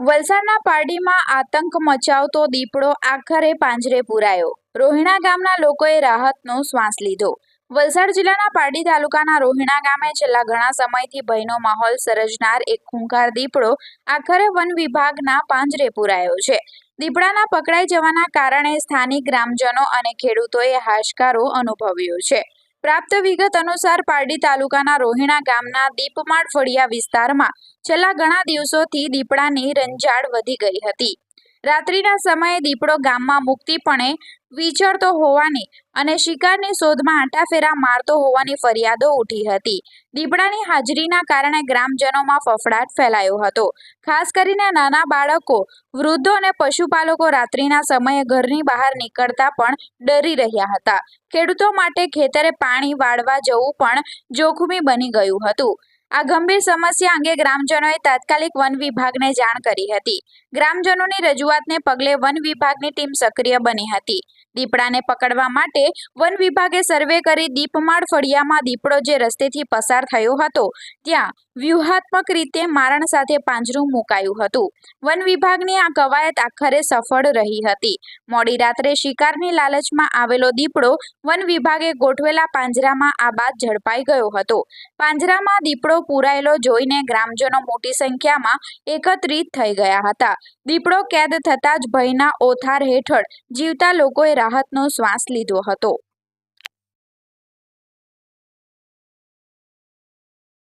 વલસાડના પારડીમાં આતંક મચાવતો દીપડો આખરે પાંજરે પુરાયો. રોહિણા ગામના લોકોએ રાહતનો શ્વાસ લીધો. વલસાડ જિલ્લાના પારડી તાલુકાના રોહિણા ગામે છેલ્લા ઘણા સમયથી ભયનો માહોલ સર્જનાર એક ખૂંખાર દીપડો આખરે વન વિભાગના પાંજરે પુરાયો છે. દીપડાના પકડાઈ જવાના કારણે સ્થાનિક ગ્રામજનો અને ખેડૂતોએ હાશકારો અનુભવ્યો છે. પ્રાપ્ત વિગત અનુસાર પારડી તાલુકાના રોહિણા ગામના દીપમાળ ફળિયા વિસ્તારમાં છેલ્લા ઘણા દિવસોથી દીપડાની રંજાડ વધી ગઈ હતી. રાત્રિના સમયે દીપડો ગામમાં મુક્તિપણે વિચરતો હોવાની અને શિકારની શોધમાં આંટાફેરા મારતો હોવાની ફરિયાદો ઉઠી હતી. દીપડાની હાજરીના કારણે ગ્રામજનોમાં ફફડાટ ફેલાયો હતો. ખાસ કરીને નાના બાળકો, વૃદ્ધો અને પશુપાલકો રાત્રિના સમયે ઘરની બહાર નીકળતા પણ ડરી રહ્યા હતા. ખેડૂતો માટે ખેતરે પાણી વાળવા જવું પણ જોખમી બની ગયું હતું. આ ગંભીર સમસ્યા અંગે ગ્રામજનોએ તાત્કાલિક વન વિભાગને જાણ કરી હતી. ગ્રામજનોની રજૂઆતને પગલે વન વિભાગની ટીમ સક્રિય બની હતી. દીપડાને પકડવા માટે વન વિભાગે સર્વે કરી દીપમાળ ફળિયામાં દીપડો જે રસ્તેથી પસાર થયો હતો, ત્યાં વ્યૂહાત્મક રીતે મારણ સાથે પાંજરું મુકાયું હતું. વન વિભાગની આ કવાયત આખરે સફળ રહી હતી. મોડી રાત્રે શિકારની લાલચમાં આવેલો દીપડો વન વિભાગે ગોઠવેલા પાંજરામાં આ બાદ ઝડપાઈ ગયો હતો. પાંજરામાં દીપડો પૂરાયેલો જોઈને ગ્રામજનો મોટી સંખ્યામાં એકત્રિત થઈ ગયા હતા. દીપડો કેદ થતાં જ ભયના ઓથાર હેઠળ જીવતા લોકોએ રાહતનો શ્વાસ લીધો હતો.